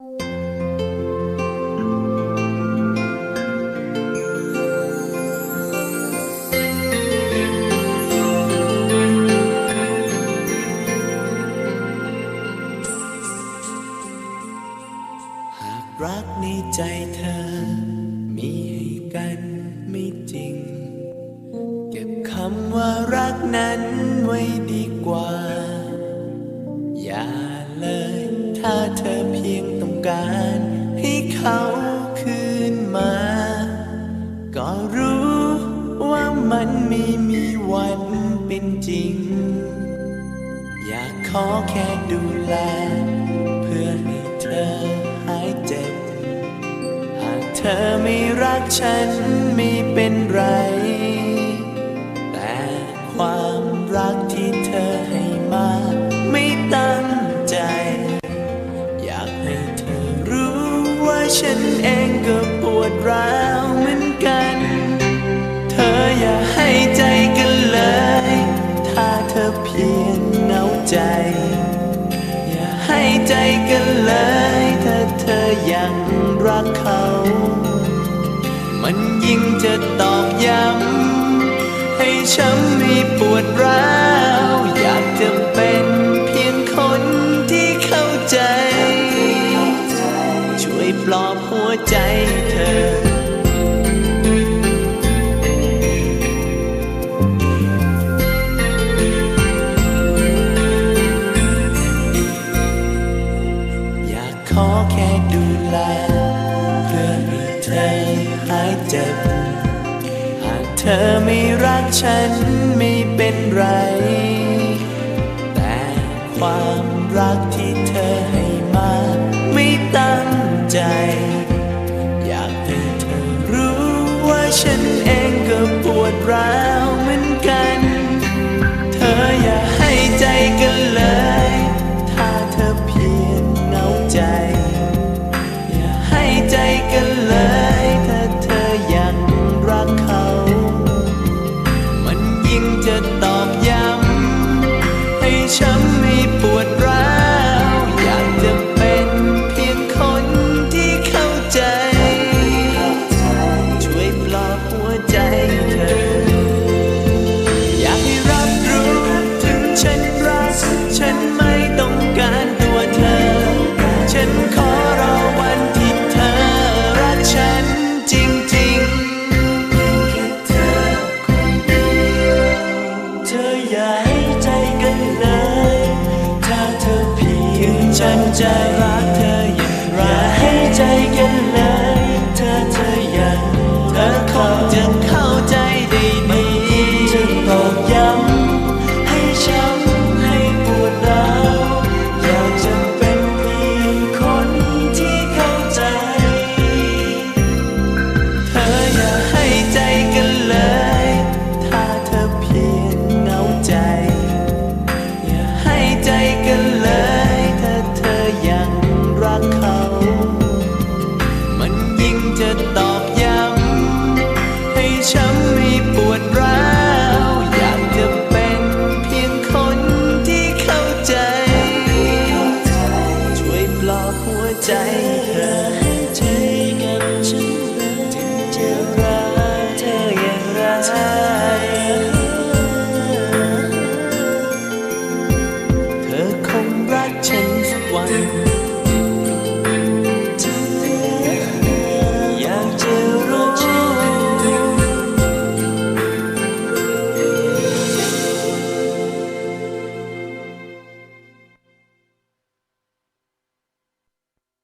หากรักในใจเธอ มีให้กันไม่จริง เก็บคำว่ารักนั้นไว้ดีกว่า การให้เขาคืนมา ก็รู้ว่ามันไม่มีวันเป็นจริง อยากขอแค่ดูแล เพื่อให้เธอหายเจ็บ หากเธอไม่รักฉันไม่เป็นไร แต่ความ ตอกย้ำให้ช้ำไม่ปวดร้าว อยากจะเป็นเพียงคนที่เข้าใจ ช่วยปลอบหัวใจเธอ อไม่รักฉันไม่เป็นไร แต่ความรักที่เธอให้มาไม่ตั้งใจ อยากให้เธอรู้ว่าฉันเองก็ปวดร้าว อย่าให้ใจกันเลย ถ้าเธอเพียงฉันจะรักเธอ ใจ